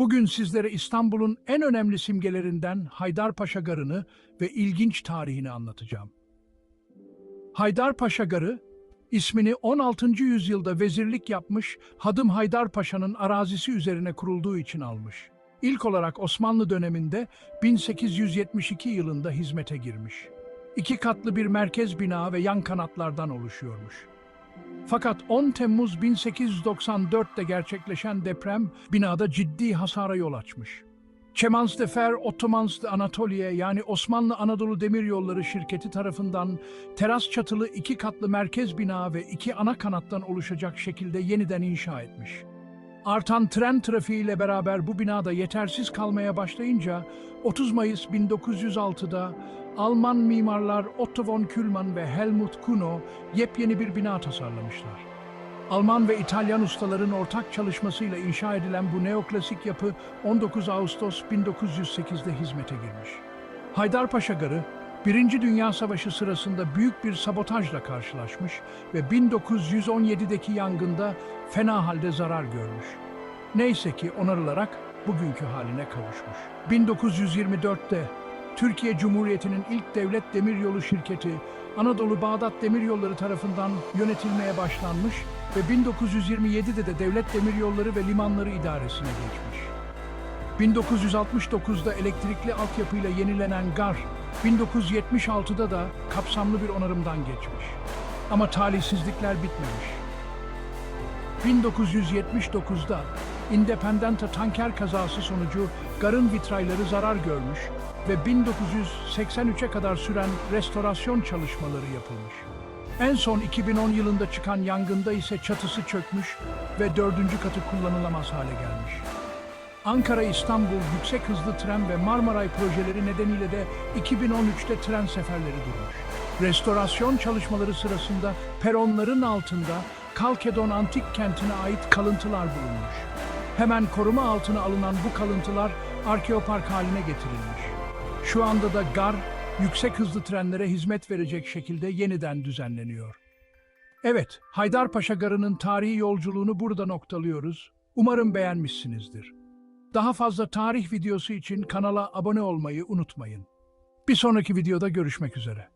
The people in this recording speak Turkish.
Bugün sizlere İstanbul'un en önemli simgelerinden Haydarpaşa Garı'nı ve ilginç tarihini anlatacağım. Haydarpaşa Garı, ismini 16. yüzyılda vezirlik yapmış Hadım Haydarpaşa'nın arazisi üzerine kurulduğu için almış. İlk olarak Osmanlı döneminde 1872 yılında hizmete girmiş. İki katlı bir merkez bina ve yan kanatlardan oluşuyormuş. Fakat 10 Temmuz 1894'te gerçekleşen deprem binada ciddi hasara yol açmış. Çemans de Fer Ottomans de Anatolia yani Osmanlı Anadolu Demiryolları şirketi tarafından teras çatılı iki katlı merkez bina ve iki ana kanattan oluşacak şekilde yeniden inşa etmiş. Artan tren trafiğiyle beraber bu binada yetersiz kalmaya başlayınca 30 Mayıs 1906'da Alman mimarlar Otto von Kühlmann ve Helmut Kuno yepyeni bir bina tasarlamışlar. Alman ve İtalyan ustaların ortak çalışmasıyla inşa edilen bu neoklasik yapı 19 Ağustos 1908'de hizmete girmiş. Haydarpaşa Garı, Birinci Dünya Savaşı sırasında büyük bir sabotajla karşılaşmış ve 1917'deki yangında fena halde zarar görmüş. Neyse ki onarılarak bugünkü haline kavuşmuş. 1924'te Türkiye Cumhuriyeti'nin ilk devlet demiryolu şirketi Anadolu Bağdat Demiryolları tarafından yönetilmeye başlanmış ve 1927'de de Devlet Demiryolları ve Limanları İdaresi'ne geçmiş. 1969'da elektrikli altyapıyla yenilenen GAR, 1976'da da kapsamlı bir onarımdan geçmiş. Ama talihsizlikler bitmemiş. 1979'da Independenta tanker kazası sonucu garın vitrayları zarar görmüş ve 1983'e kadar süren restorasyon çalışmaları yapılmış. En son 2010 yılında çıkan yangında ise çatısı çökmüş ve dördüncü katı kullanılamaz hale gelmiş. Ankara-İstanbul yüksek hızlı tren ve Marmaray projeleri nedeniyle de 2013'te tren seferleri durmuş. Restorasyon çalışmaları sırasında peronların altında Kalkedon antik kentine ait kalıntılar bulunmuş. Hemen koruma altına alınan bu kalıntılar arkeopark haline getirilmiş. Şu anda da gar, yüksek hızlı trenlere hizmet verecek şekilde yeniden düzenleniyor. Evet, Haydarpaşa Garı'nın tarihi yolculuğunu burada noktalıyoruz. Umarım beğenmişsinizdir. Daha fazla tarih videosu için kanala abone olmayı unutmayın. Bir sonraki videoda görüşmek üzere.